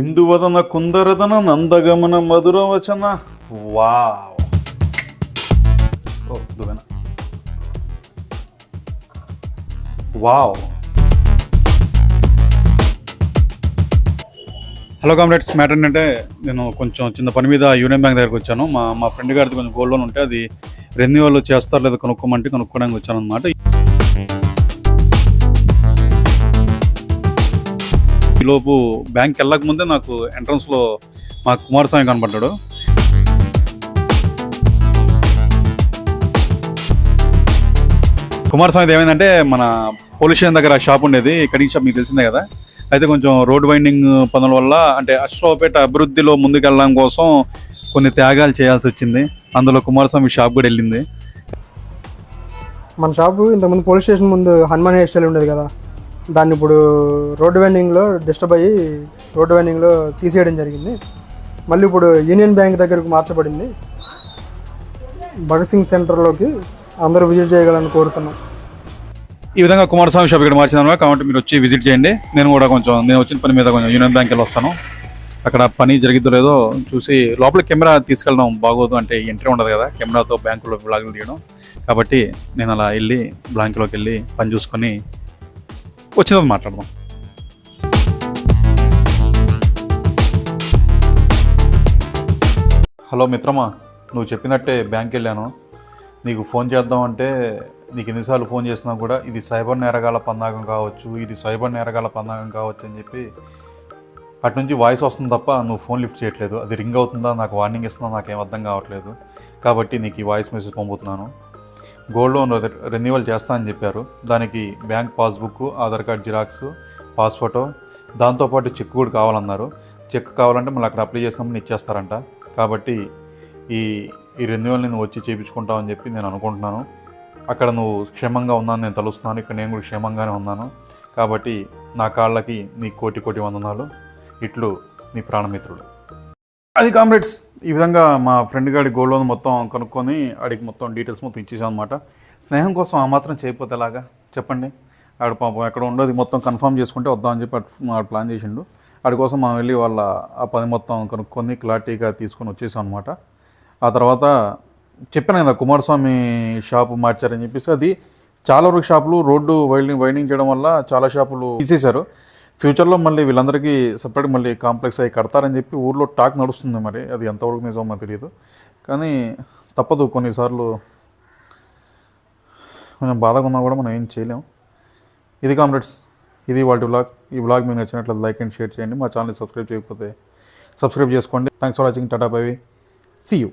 ఇందువదన కుందరదన నందగమన మధుర వచన wow. Oh wow. Hello comrades matter ఏంటంటే నేను కొంచెం చిన్న పని మీద యూనియన్ బ్యాంక్ దగ్గరికి వచ్చాను. మా మా ఫ్రెండ్ గారిది కొంచెం గోల్డ్ లోన్ ఉంటే అది రెన్యువల్ చేస్తారు లేదా కనుక్కోమంటే కనుక్కోవడానికి వచ్చాను అనమాట ఈలోపు బ్యాంక్ వెళ్ళక ముందే నాకు ఎంట్రన్స్లో మా కుమారస్వామి కనపడ్డాడు. కుమారస్వామి ఏమైందంటే మన పోలీస్ స్టేషన్ దగ్గర షాప్ ఉండేది. కటింగ్ షాప్ మీకు తెలిసిందే కదా. అయితే కొంచెం రోడ్ వైండింగ్ పనుల వల్ల అంటే అశ్వపేట అభివృద్ధిలో ముందుకెళ్ళడం కోసం కొన్ని త్యాగాలు చేయాల్సి వచ్చింది. అందులో కుమారస్వామి షాప్ కూడా వెళ్ళింది. మన షాపు ఇంతకుముందు పోలీస్ స్టేషన్ ముందు హనుమాన్ హెయిర్ స్టైల్ ఉండేది కదా. దాన్ని ఇప్పుడు రోడ్డు వెండింగ్లో డిస్టర్బ్ అయ్యి రోడ్డు వెండింగ్లో తీసేయడం జరిగింది. మళ్ళీ ఇప్పుడు యూనియన్ బ్యాంక్ దగ్గరకు మార్చబడింది. భగత్ సింగ్ సెంటర్లోకి అందరూ విజిట్ చేయగలని కోరుతున్నాం. ఈ విధంగా కుమారస్వామి షాప్ ఇక్కడ మార్చిన కాబట్టి మీరు వచ్చి విజిట్ చేయండి. నేను కూడా కొంచెం నేను వచ్చిన పని మీద కొంచెం యూనియన్ బ్యాంక్ వెళ్ళి వస్తాను. అక్కడ పని జరిగిద్దో లేదో చూసి లోపల కెమెరా తీసుకెళ్ళడం బాగోదు అంటే ఎంట్రీ ఉండదు కదా. కెమెరాతో బ్యాంకులో బ్లాగులు తీయడం. కాబట్టి నేను అలా వెళ్ళి బ్లాంక్లోకి వెళ్ళి పని చూసుకొని వచ్చినది మాట్లాడదాం. హలో మిత్రమా నువ్వు చెప్పినట్టే బ్యాంక్ వెళ్ళాను నీకు ఫోన్ చేద్దాం అంటే నీకు ఎన్నిసార్లు ఫోన్ చేసినా కూడా ఇది సైబర్ నేరగాల పందాగం కావచ్చు ఇది సైబర్ నేరగాల పందాగం కావచ్చు అని చెప్పి అటు నుంచి వాయిస్ వస్తుంది తప్ప నువ్వు ఫోన్ లిఫ్ట్ చేయట్లేదు. అది రింగ్ అవుతుందా నాకు వార్నింగ్ ఇస్తుందా నాకేం అర్థం కావట్లేదు. కాబట్టి నీకు ఈ వాయిస్ మెసేజ్ పంపుతున్నాను. గోల్డ్ లోన్ రెన్యువల్ చేస్తా అని చెప్పారు. దానికి bank passbook Aadhaar card xerox pass photo దాంతోపాటు చెక్ కూడా కావాలన్నారు. చెక్ కావాలంటే మళ్ళీ అక్కడ అప్లై చేసినప్పుడు ఇచ్చేస్తారంట. కాబట్టి ఈ ఈ రెన్యువల్ నేను వచ్చి చేయించుకుంటావు అని చెప్పి నేను అనుకుంటున్నాను. అక్కడ నువ్వు క్షేమంగా ఉన్నాను నేను తలుస్తున్నాను. ఇక్కడ నేను కూడా క్షేమంగానే ఉన్నాను. కాబట్టి నా కాళ్ళకి నీ కోటి కోటి వందనాలు. ఇట్లు నీ ప్రాణమిత్రుడు. అది కామ్రేడ్స్ ఈ విధంగా మా ఫ్రెండ్ గారి గోల్డ్ లోన్ మొత్తం కనుక్కొని ఆడికి మొత్తం డీటెయిల్స్ మొత్తం ఇచ్చేసాం అనమాట స్నేహం కోసం ఆ మాత్రం చేయకపోతే ఎలాగా? చెప్పండి. ఆడ పాపం ఎక్కడ ఉండదు మొత్తం కన్ఫర్మ్ చేసుకుంటే వద్దామని చెప్పి ఆడు ప్లాన్ చేసిండు. ఆడి కోసం మనం వెళ్ళి వాళ్ళ ఆ పని మొత్తం కనుక్కొని క్లారిటీగా తీసుకొని వచ్చేసాం అనమాట ఆ తర్వాత చెప్పాను కదా కుమారస్వామి షాపు మార్చారని చెప్పేసి అది చాలా వరకు షాపులు రోడ్డు వైండింగ్ వైండింగ్ చేయడం వల్ల చాలా షాపులు తీసేశారు. ఫ్యూచర్లో మళ్ళీ వీళ్ళందరికీ సపరేట్ మళ్ళీ కాంప్లెక్స్ అయ్యి కడతారని చెప్పి ఊర్లో టాక్ నడుస్తుంది మరి. అది ఎంతవరకు నిజమో తెలియదు. కానీ తప్పదు కొన్నిసార్లు కొంచెం బాధగా ఉన్నా కూడా మనం ఏం చేయలేం. ఇది కామ్రేడ్స్ ఇది వాటి బ్లాగ్ ఈ బ్లాగ్ మీకు నచ్చినట్లు లైక్ అండ్ షేర్ చేయండి. మా ఛానల్ సబ్స్క్రైబ్ చేయకపోతే సబ్స్క్రైబ్ చేసుకోండి. Thanks for watching tata bye see you